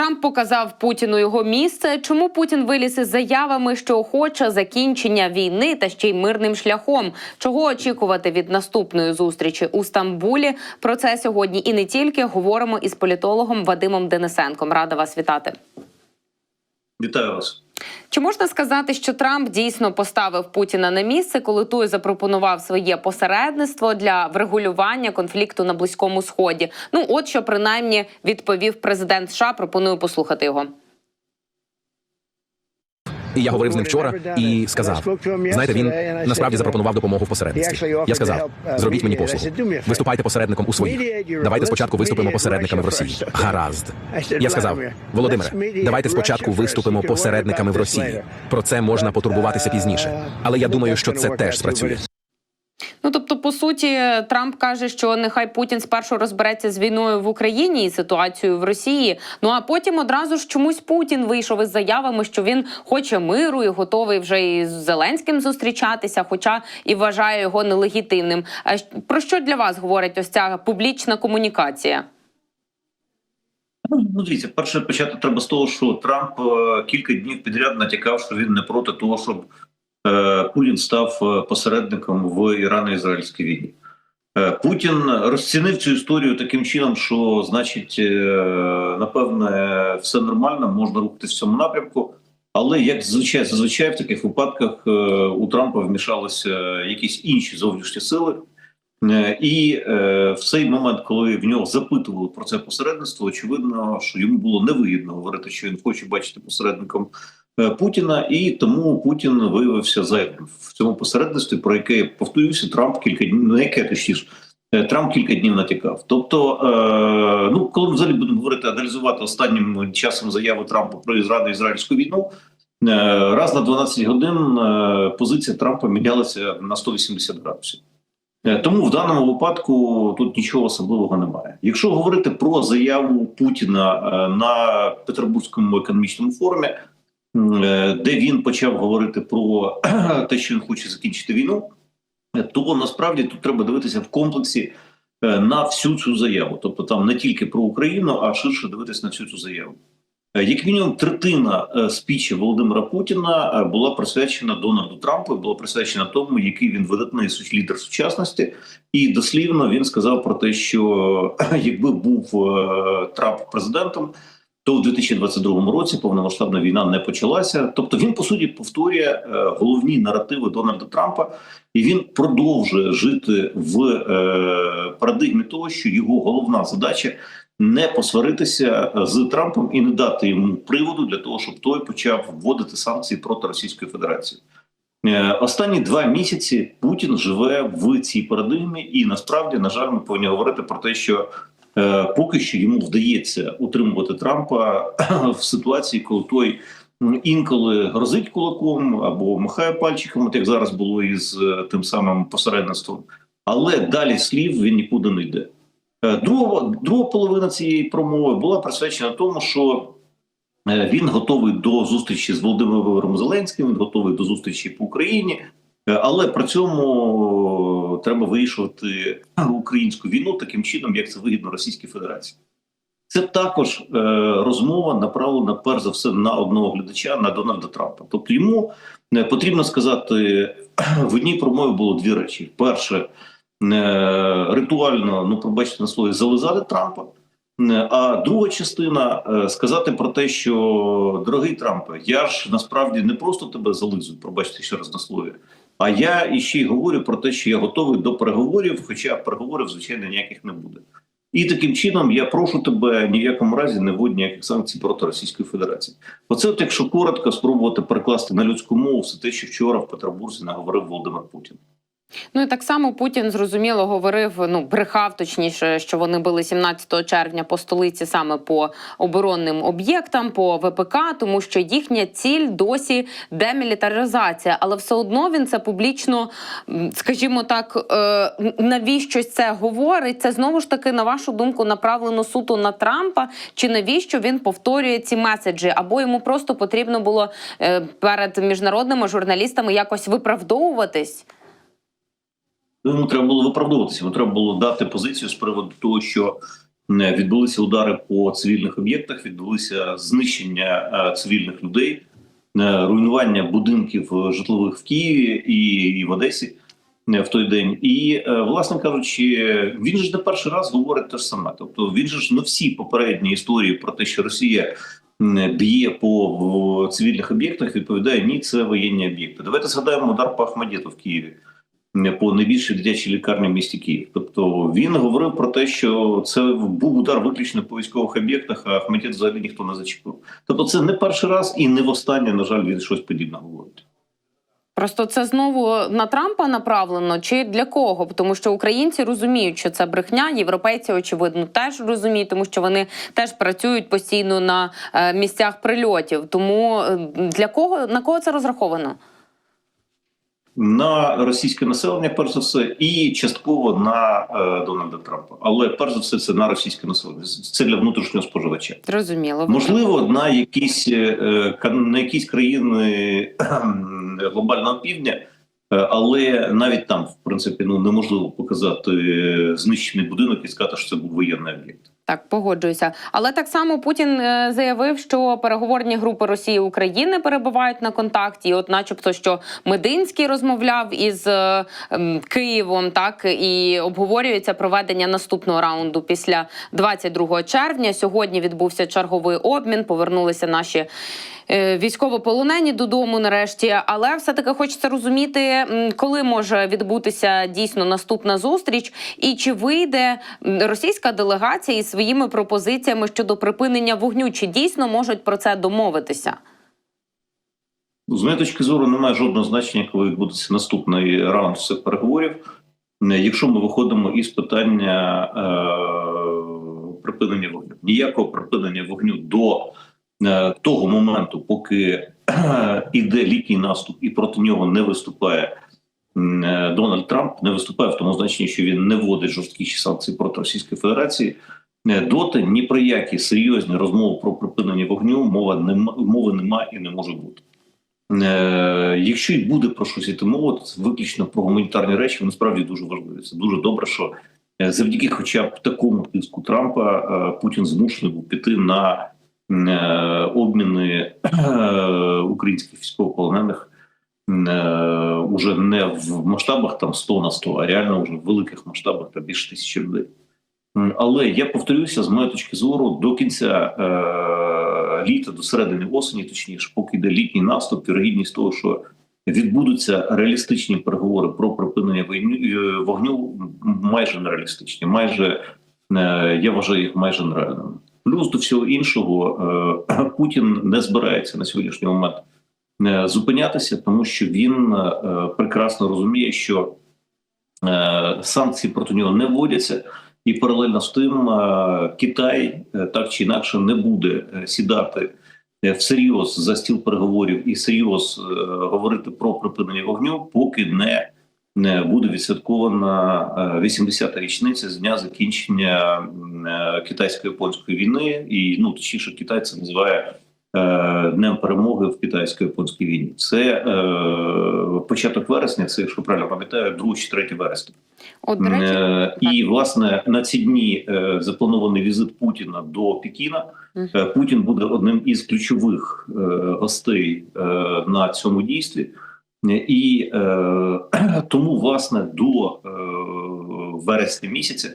Трамп показав Путіну його місце. Чому Путін виліз із заявами, що хоче закінчення війни та ще й мирним шляхом? Чого очікувати від наступної зустрічі у Стамбулі? Про це сьогодні і не тільки говоримо із політологом Вадимом Денисенком. Рада вас вітати. Вітаю вас. Чи можна сказати, що Трамп дійсно поставив Путіна на місце, коли той запропонував своє посередництво для врегулювання конфлікту на близькому сході? Ну, от що принаймні відповів президент США. Пропоную послухати його. І я говорив з ним вчора і сказав: знаєте, він насправді запропонував допомогу в посередництві. Я сказав: зробіть мені послугу. Виступайте посередником у своїх. Давайте спочатку виступимо посередниками в Росії. Гаразд. Я сказав, Володимире, давайте спочатку виступимо посередниками в Росії. Про це можна потурбуватися пізніше. Але я думаю, що це теж спрацює. Ну тобто, по суті, Трамп каже, що нехай Путін спершу розбереться з війною в Україні і ситуацією в Росії. Ну а потім одразу ж чомусь Путін вийшов із заявами, що він хоче миру і готовий вже із Зеленським зустрічатися, хоча і вважає його нелегітимним. А про що для вас говорить ось ця публічна комунікація? Ну, дивіться, перше почати треба з того, що Трамп е, кілька днів підряд натякав, що він не проти того, щоб Путін став е, посередником в Ірано-Ізраїльській війні. Е, Путін розцінив цю історію таким чином, що значить, е, напевне, все нормально, можна рухатись в цьому напрямку. Але як зазвичай, зазвичай в таких випадках е, у Трампа вмішалися якісь інші зовнішні сили. Е, І е, в цей момент, коли в нього запитували про це посередництво, очевидно, що йому було невигідно говорити, що він хоче бачити посередником е, Путіна, і тому Путін виявився зайвим в цьому посередництві, про яке повторюся, Трамп кілька днів, на яке точніше. е, Трамп кілька днів натякав. Тобто, е, ну коли ми взагалі будемо говорити, аналізувати останнім часом заяви Трампа про ізраїльську війну, е, раз на 12 годин е, позиція Трампа мінялася на 180 градусів. Е, Тому в даному випадку тут нічого особливого немає. Якщо говорити про заяву Путіна е, на Петербурзькому економічному форумі, е, де він почав говорити про те, що він хоче закінчити війну, е, то насправді тут треба дивитися в комплексі е, на всю цю заяву. Тобто там не тільки про Україну, а ширше дивитися на всю цю заяву. Е, Як мінімум, третина е, спічі Володимира Путіна е, була присвячена Дональду Трампу, була присвячена тому, який він видатний лідер сучасності. І дослівно він сказав про те, що е, якби був е, Трамп президентом, то в 2022 році повномасштабна війна не почалася. Тобто він по суті повторює е, головні наративи Дональда Трампа, і він продовжує жити в е, парадигмі того, що його головна задача не посваритися з Трампом і не дати йому приводу для того, щоб той почав вводити санкції проти Російської Федерації. Е, Останні два місяці Путін живе в цій парадигмі, і насправді, на жаль, ми повинні говорити про те, що е, поки що йому вдається утримувати Трампа в ситуації, коли той інколи грозить кулаком або махає пальчиком, як зараз було із е, тим самим посередництвом, але далі слів він нікуди не йде. Е, Друга, друга половина цієї промови була присвячена тому, що е, він готовий до зустрічі з Володимиром Зеленським, він готовий до зустрічі по Україні, е, але при цьому е, треба вирішувати українську війну таким чином, як це вигідно Російській Федерації. Це також е, розмова направлена перш за все на одного глядача на Дональда Трампа. Тобто йому е, потрібно сказати в одній промові було дві речі: перше, е, ритуально, ну пробачте на слові, зализати Трампа. Е, А друга частина е, сказати про те, що дорогий Трампе, я ж насправді не просто тебе зализую, пробачте ще раз на слові. А я іще й говорю про те, що я готовий до переговорів, хоча переговорів, звичайно, ніяких не буде. І таким чином я прошу тебе ні в якому разі не вводь ніяких санкцій проти Російської Федерації. Оце, от, якщо коротко, спробувати перекласти на людську мову все те, що вчора в Петербурзі наговорив Володимир Путін. Ну і так само Путін зрозуміло говорив, ну брехав точніше, що вони били 17 червня по столиці саме по оборонним об'єктам, по ВПК, тому що їхня ціль досі демілітаризація, але все одно він це публічно, скажімо так, е, навіщо це говорить? Це знову ж таки, на вашу думку, направлено суто на Трампа, чи навіщо він повторює ці меседжі? Або йому просто потрібно було е, перед міжнародними журналістами якось виправдовуватись? Йому треба було виправдовуватися, йому треба було дати позицію з приводу того, що відбулися удари по цивільних об'єктах, відбулися знищення е, цивільних людей, е, руйнування будинків е, житлових в Києві і, і в Одесі в той день. І, власне кажучи, він же не перший раз говорить те ж саме. Тобто він же ж на всі попередні історії про те, що Росія б'є по цивільних об'єктах, відповідає ні, це воєнні об'єкти. Давайте згадаємо удар по Ахмадіту в Києві. По найбільшій дитячій лікарні в місті Київ, тобто він говорив про те, що це був удар виключно по військових об'єктах, а Ахмадіт взагалі ніхто не зачепив. Тобто, це не перший раз і не востаннє, на жаль, він щось подібне говорить. Просто це знову на Трампа направлено чи для кого? Тому що українці розуміють, що це брехня. Європейці очевидно теж розуміють, тому що вони теж працюють постійно на е, місцях прильотів. Тому е, для кого на кого це розраховано? На російське населення, перш за все, і частково на е, Дональда Трампа. Але перш за все, це на російське населення. Це для внутрішнього споживача. Зрозуміло. Можливо, на якісь е, на якісь країни е, глобального півдня, але навіть там, в принципі, ну неможливо показати е, знищений будинок і сказати, що це був воєнний об'єкт. Так, погоджуюся. Але так само Путін е, заявив, що переговорні групи Росії і України перебувають на контакті. І От, начебто, що Мединський розмовляв із е, Києвом, так і обговорюється проведення наступного раунду після 22 червня. Сьогодні відбувся черговий обмін. Повернулися наші. Е, Військовополонені додому нарешті, але все таки хочеться розуміти, коли може відбутися дійсно наступна зустріч, і чи вийде російська делегація із своїми пропозиціями щодо припинення вогню, чи дійсно можуть про це домовитися? З моєї точки зору немає жодного значення, коли відбудеться наступний раунд цих переговорів. Е, Якщо ми виходимо із питання е, припинення вогню, ніякого припинення вогню до того моменту, поки е, іде літній наступ і проти нього не виступає е, Дональд Трамп, не виступає в тому значенні, що він не вводить жорсткіші санкції проти Російської Федерації. е, Доти ні про які серйозні розмови про припинення вогню мова нема, мови немає і не може бути. Е, якщо і буде про щось йти мова, то це виключно про гуманітарні речі. Вони справді дуже важливі. Це дуже добре, що е, завдяки, хоча б такому тиску Трампа, е, Путін змушений був піти на е, обміни е, українських військовополонених е, уже не в масштабах там 100 на 100, а реально вже в великих масштабах та більше тисячі людей. Але я повторюся, з моєї точки зору, до кінця е, літа, до середини осені, точніше, поки йде літній наступ, вірогідність того, що відбудуться реалістичні переговори про припинення війни е, вогню, майже нереалістичні. Майже е, я вважаю їх майже нереальними. Плюс до всього іншого, е, Путін не збирається на сьогоднішній момент е, зупинятися, тому що він е, прекрасно розуміє, що санкції проти нього не вводяться. І паралельно з тим Китай так чи інакше не буде сідати всерйоз за стіл переговорів і серйоз говорити про припинення вогню, поки не буде відсвяткована е, 80-та річниця з дня закінчення е, китайсько-японської війни, і ну точніше, Китай це називає. е, Днем перемоги в китайсько-японській війні це е, початок вересня. Це якщо правильно пам'ятаю, 2 чи 3 вересня. От до речі, Е, І власне на ці дні е, запланований візит Путіна до Пекіна. Е, Путін буде одним із ключових е, гостей е, на цьому дійстві, Е, і е, тому, власне, до е, вересня місяця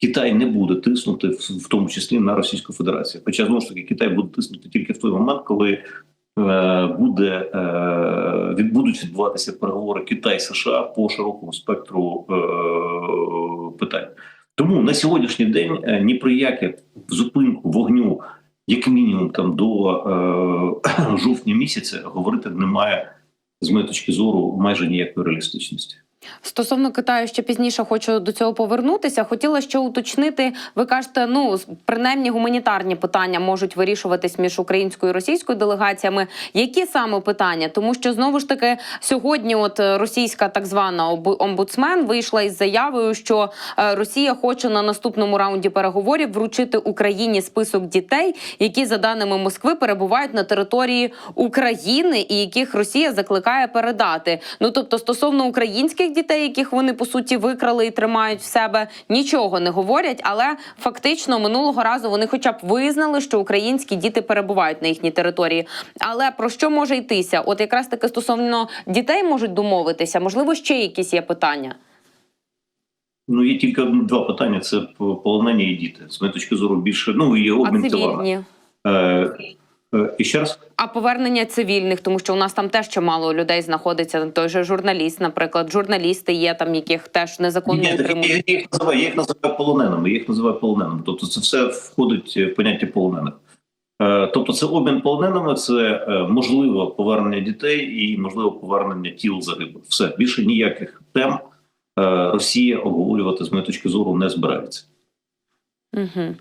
Китай не буде тиснути, в, тому числі на Російську Федерацію. Хоча знову ж таки Китай буде тиснути тільки в той момент, коли е, буде е, від, будуть відбуватися переговори Китай США по широкому спектру е, питань. Тому на сьогоднішній день е, ні про яке зупинку вогню, як мінімум, там до е, жовтня місяця говорити немає з моєї точки зору майже ніякої реалістичності. Стосовно Китаю, ще пізніше хочу до цього повернутися. Хотіла ще уточнити. Ви кажете, ну принаймні гуманітарні питання можуть вирішуватись між українською і російською делегаціями. Які саме питання? Тому що знову ж таки сьогодні, от російська так звана омбудсмен вийшла із заявою, що е, Росія хоче на наступному раунді переговорів вручити Україні список дітей, які за даними Москви перебувають на території України і яких Росія закликає передати. Ну тобто, стосовно українських своїх дітей, яких вони по суті викрали і тримають в себе, нічого не говорять. Але фактично минулого разу вони, хоча б визнали, що українські діти перебувають на їхній території. Але про що може йтися? От якраз таки стосовно дітей можуть домовитися, можливо, ще якісь є питання. Ну, є тільки два питання: це полонення і діти. З моєї точки зору більше ну і обмін товарами. Е, і ще раз. а повернення цивільних, тому що у нас там теж чимало людей знаходиться. Той же журналіст, наприклад, журналісти є там, яких теж незаконно Ні, утримують. я, їх називаю, я їх називаю полоненими. Я їх називаю полоненими. Тобто це все входить в поняття полонених. Е, Тобто, це обмін полоненими, це е, можливо повернення дітей і можливо повернення тіл загиблих. Все більше ніяких тем Росія обговорювати з моєї точки зору не збирається. Угу.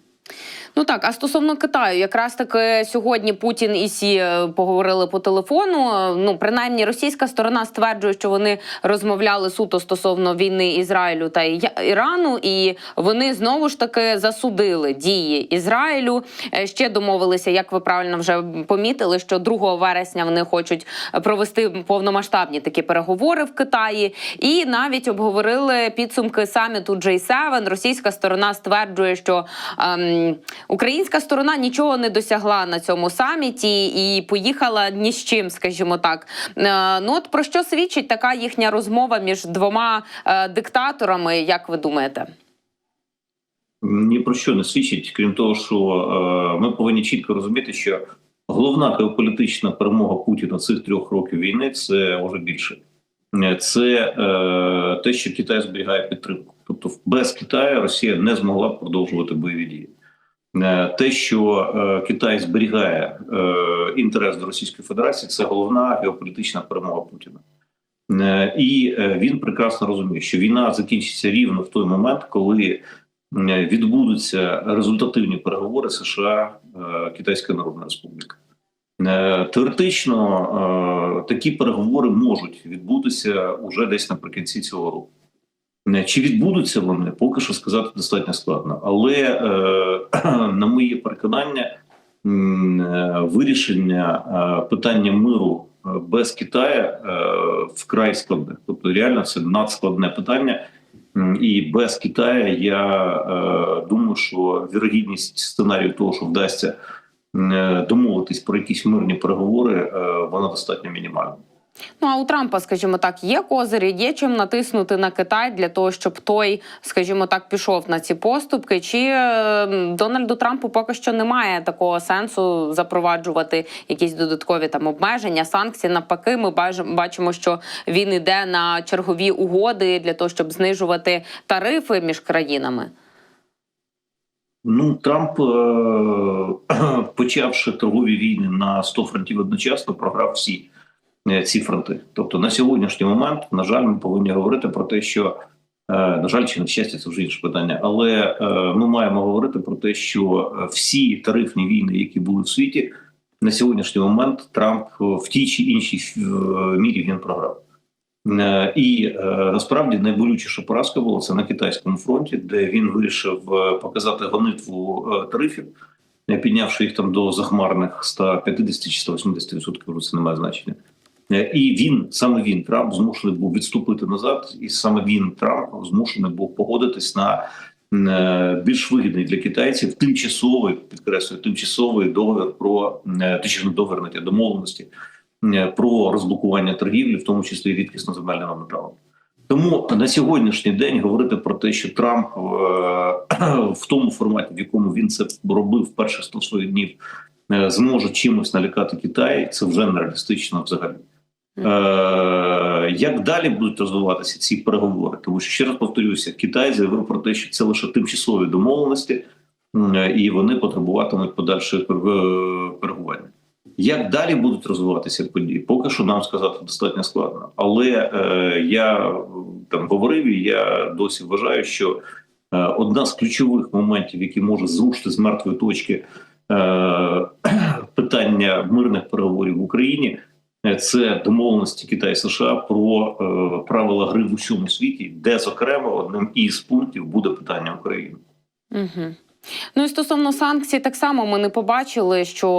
Ну так, а стосовно Китаю, якраз таки сьогодні Путін і Сі е, поговорили по телефону. Е, Ну, принаймні, російська сторона стверджує, що вони розмовляли суто стосовно війни Ізраїлю та Ірану, і вони знову ж таки засудили дії Ізраїлю. Е, Ще домовилися, як ви правильно вже помітили, що 2 вересня вони хочуть провести повномасштабні такі переговори в Китаї, і навіть обговорили підсумки саміту J7. Російська сторона стверджує, що ем, українська сторона нічого не досягла на цьому саміті і поїхала ні з чим, скажімо так. Е, ну от про що свідчить така їхня розмова між двома е, диктаторами, як ви думаєте? Ні про що не свідчить, крім того, що е, ми повинні чітко розуміти, що головна геополітична перемога Путіна цих трьох років війни це може більше. Це е, те, що Китай зберігає підтримку. Тобто, без Китаю Росія не змогла продовжувати бойові дії. Е, Те, що е, Китай зберігає е, інтерес до Російської Федерації, це головна геополітична перемога Путіна. І він прекрасно розуміє, що війна закінчиться рівно в той момент, коли відбудуться результативні переговори США Китайська Народна Республіка. Теоретично такі переговори можуть відбутися уже десь наприкінці цього року. Е, Чи відбудуться вони, поки що сказати достатньо складно. Але, е, на моє переконання, е, вирішення питання миру без Китаю вкрай складне. Тобто, реально це надскладне питання. І без Китаю я думаю, що вірогідність сценарію того, що вдасться домовитись про якісь мирні переговори, вона достатньо мінімальна. Ну а у Трампа, скажімо так, є козирі, є чим натиснути на Китай для того, щоб той, скажімо так, пішов на ці поступки. Чи е, Дональду Трампу поки що немає такого сенсу запроваджувати якісь додаткові там обмеження, санкції? Навпаки, ми бачимо, що він іде на чергові угоди для того, щоб знижувати тарифи між країнами. Ну, Трамп, е, почавши торгові війни на 100 фронтів одночасно, програв всі ці фронти. Тобто на сьогоднішній момент, на жаль, ми повинні говорити про те, що е, на жаль, чи на щастя, це вже інше питання. Але е, ми маємо говорити про те, що е, всі тарифні війни, які були в світі, на сьогоднішній момент Трамп е, в тій чи іншій е, мірі він програв. Е, І е, насправді найболючіша поразка була це на китайському фронті, де він вирішив е, показати гонитву е, тарифів, е, піднявши їх там до захмарних 150 чи 180 відсотків, це не має значення. Е, І він саме він Трамп змушений був відступити назад, і саме він Трамп змушений був погодитись на е, більш вигідний для китайців тимчасовий підкреслюю тимчасовий договір про е, точніше, договір на ті домовленості про розблокування торгівлі, в тому числі рідкісно земельними металами. Тому на сьогоднішній день говорити про те, що Трамп в тому форматі, в якому він це робив перших 100 своїх днів, зможе чимось налякати Китай, це вже нереалістично взагалі. Е, як далі будуть розвиватися ці переговори? Тому що ще раз повторюся, Китай заявив про те, що це лише тимчасові домовленості, е, і вони потребуватимуть подальшої пер- переговорення. Як далі будуть розвиватися події? Поки що нам сказати достатньо складно. Але е, я е, там говорив і я досі вважаю, що е, одна з ключових моментів, які може зрушити з мертвої точки е, питання мирних переговорів в Україні, е, це домовленості Китай США про е, правила гри в усьому світі, де зокрема одним із пунктів буде питання України. Угу. Ну і стосовно санкцій, так само ми не побачили, що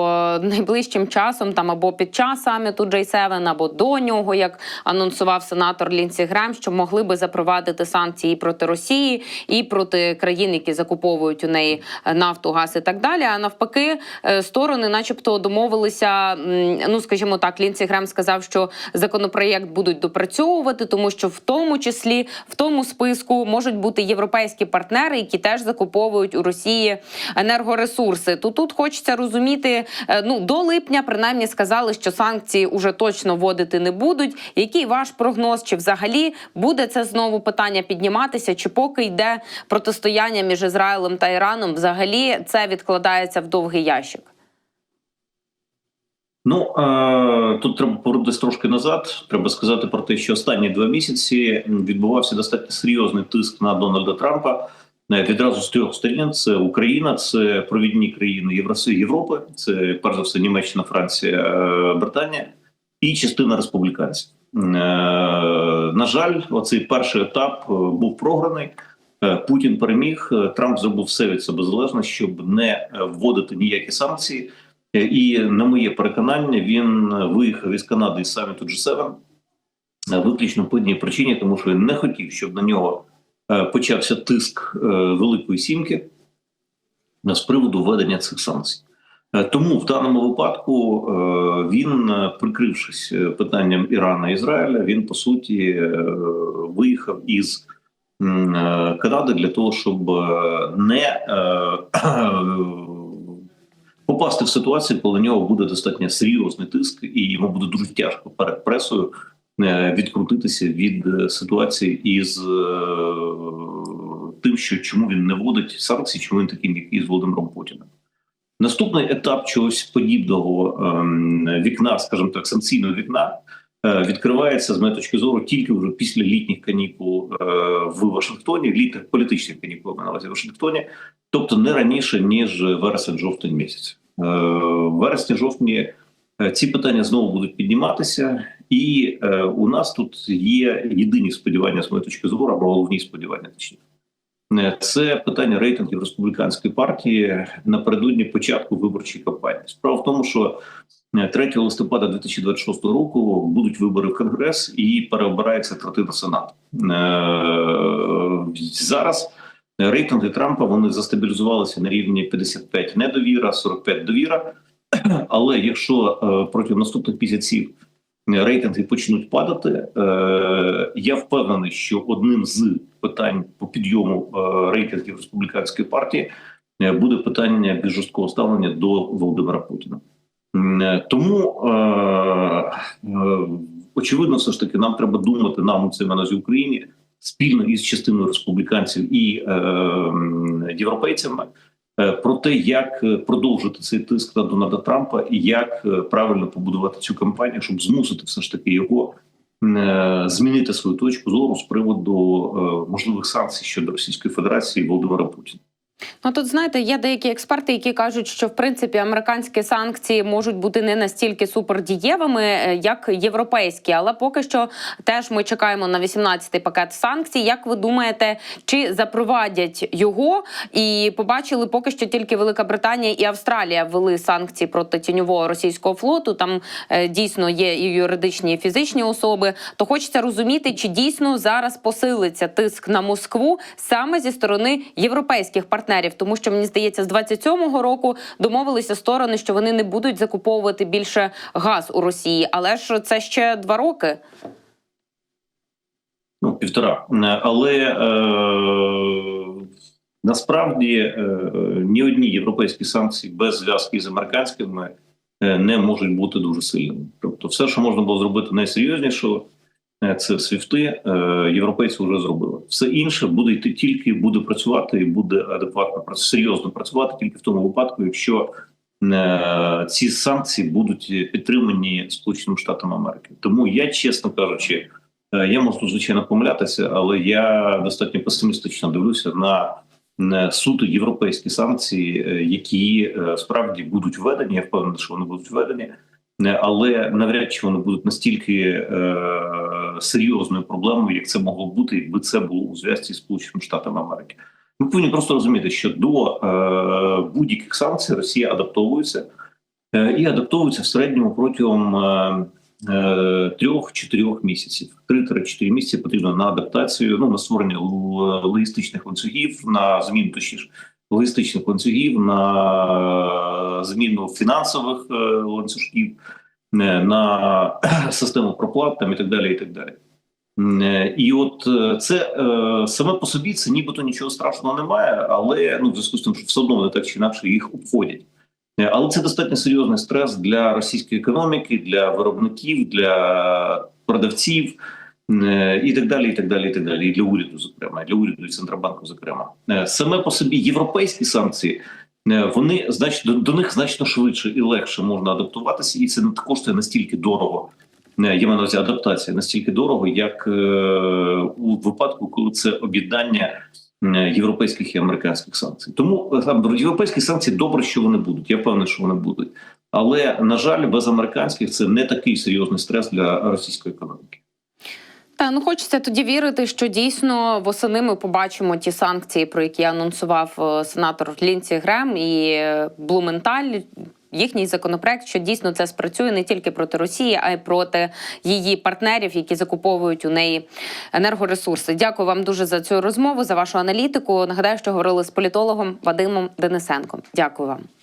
найближчим часом там або під час саміту J7, або до нього, як анонсував сенатор Лінсі Грем, що могли би запровадити санкції проти Росії, і проти країн, які закуповують у неї нафту, газ і так далі. А навпаки, е, сторони, начебто, домовилися. Ну скажімо так, Лінсі Грем сказав, що законопроєкт будуть допрацьовувати, тому що в тому числі в тому списку можуть бути європейські партнери, які теж закуповують у Росії енергоресурси. То тут хочеться розуміти, е, ну до липня принаймні сказали, що санкції уже точно вводити не будуть. Який ваш прогноз? Чи взагалі буде це знову питання підніматися? Чи поки йде протистояння між Ізраїлем та Іраном? Взагалі це відкладається в довгий ящик? Ну е, тут треба повернутися трошки назад. Треба сказати про те, що останні два місяці відбувався достатньо серйозний тиск на Дональда Трампа. Відразу з трьох сторін: це Україна, це провідні країни Євросоюзу Європи, це перш за все Німеччина, Франція, е, Британія і частина республіканців. Е, На жаль, оцей перший етап е, був програний. Путін переміг. Трамп зробив все від себе залежне, щоб не вводити ніякі санкції. І на моє переконання, він виїхав із Канади із саміту G7 е, виключно по одній причині, тому що він не хотів, щоб на нього почався тиск е, Великої Сімки е, з приводу введення цих санкцій. Е, Тому в даному випадку е, він, е, прикрившись е, питанням Ірана і Ізраїля, він по суті е, виїхав із е, Канади для того, щоб е, не е, попасти в ситуацію, коли на нього буде достатньо серйозний тиск, і йому буде дуже тяжко перед пресою е, відкрутитися від е, ситуації із е, тим, що чому він не вводить санкції, чому він такий м'який з Володимиром Путіним. Наступний етап чогось подібного ем, вікна, скажімо так, санкційного вікна. е, Відкривається з моєї точки зору тільки вже після літніх канікул е, в Вашингтоні, літніх політичних канікул на увазі в Вашингтоні, тобто не раніше ніж вересень-жовтень місяць. Е, вересні-жовтні е, ці питання знову будуть підніматися, і е, у нас тут є єдині сподівання з моєї точки зору, або головні сподівання точніше. Е, Це питання рейтингів республіканської партії напередодні початку виборчої кампанії. Справа в тому, що е, 3 листопада 2026 року будуть вибори в Конгрес і переобирається третина Сенату. Е, Зараз рейтинги Трампа вони застабілізувалися на рівні 55 недовіра, 45 довіра. Але якщо е, протягом наступних місяців рейтинги почнуть падати, е, я впевнений, що одним з питань по підйому е, рейтингів республіканської партії е, буде питання більш жорсткого ставлення до Володимира Путіна. Тому очевидно, все ж таки, нам треба думати нам це на з Україні спільно із частиною республіканців і європейцями про те, як е, продовжити цей тиск на Дональда Трампа і як е, правильно побудувати цю кампанію, щоб змусити все ж таки його е, змінити свою точку зору з приводу е, можливих санкцій щодо Російської Федерації і Володимира Путіна. Ну тут знаєте, є деякі експерти, які кажуть, що в принципі американські санкції можуть бути не настільки супердієвими, е, як європейські, але поки що теж ми чекаємо на 18-й пакет санкцій. Як ви думаєте, чи запровадять його? І побачили поки що тільки Велика Британія і Австралія ввели санкції проти тіньового російського флоту. Там е, дійсно є і юридичні, і фізичні особи. То хочеться розуміти, чи дійсно зараз посилиться тиск на Москву саме зі сторони європейських партнерів, тому що мені здається, з 27-го року домовилися сторони, що вони не будуть закуповувати більше газ у Росії, але ж це ще два роки. Ну, півтора. Але е, насправді е, ні одні європейські санкції без зв'язки з американськими е, не можуть бути дуже сильними. Тобто, все, що можна було зробити найсерйознішого, це свіфти. Е, європейці вже зробили. Все інше буде йти тільки буде працювати і буде адекватно серйозно працювати тільки в тому випадку, якщо е, ці санкції будуть підтримані Сполученими Штатами Америки. Тому я, чесно кажучи. Е, Я можу звичайно помилятися, але я достатньо песимістично дивлюся на е, суто європейські санкції, е, які е, справді будуть введені. Я впевнений, що вони будуть введені, Е, але навряд чи вони будуть настільки е, серйозною проблемою, як це могло бути, якби це було у зв'язці з Сполученими Штатами Америки. Ми повинні просто розуміти, що до е, будь-яких санкцій Росія адаптовується е, і адаптовується в середньому протягом е, е, трьох-чотирьох місяців. Три-чотири місяці потрібно на адаптацію, ну на створення логістичних ланцюгів, на зміну точніше логістичних ланцюгів, на зміну фінансових е, ланцюжків, е, на систему проплат там і так далі. І так далі. Е, І от це саме по собі це нібито нічого страшного немає, але ну в зв'язку з тим, що все одно вони так чи інакше їх обходять. Але це достатньо серйозний стрес для російської економіки, для виробників, для продавців і так далі. І так далі, і так далі. І для уряду, зокрема, і для уряду і центробанку, зокрема, Е, саме по собі європейські санкції. е, Вони значно до, них значно швидше і легше можна адаптуватися, і це не коштує настільки дорого. Е, Я маю на увазі адаптація настільки дорого, як е, у випадку, коли це об'єднання е, європейських і американських санкцій. Тому е, там європейські санкції добре, що вони будуть. Я впевнений, що вони будуть. Але на жаль, без американських це не такий серйозний стрес для російської економіки. Та ну хочеться тоді вірити, що дійсно восени ми побачимо ті санкції, про які анонсував е, сенатор Лінці Грем і е, Блументаль. Їхній законопроект, що дійсно це спрацює не тільки проти Росії, а й проти її партнерів, які закуповують у неї енергоресурси. Дякую вам дуже за цю розмову, за вашу аналітику. Нагадаю, що говорили з політологом Вадимом Денисенком. Дякую вам.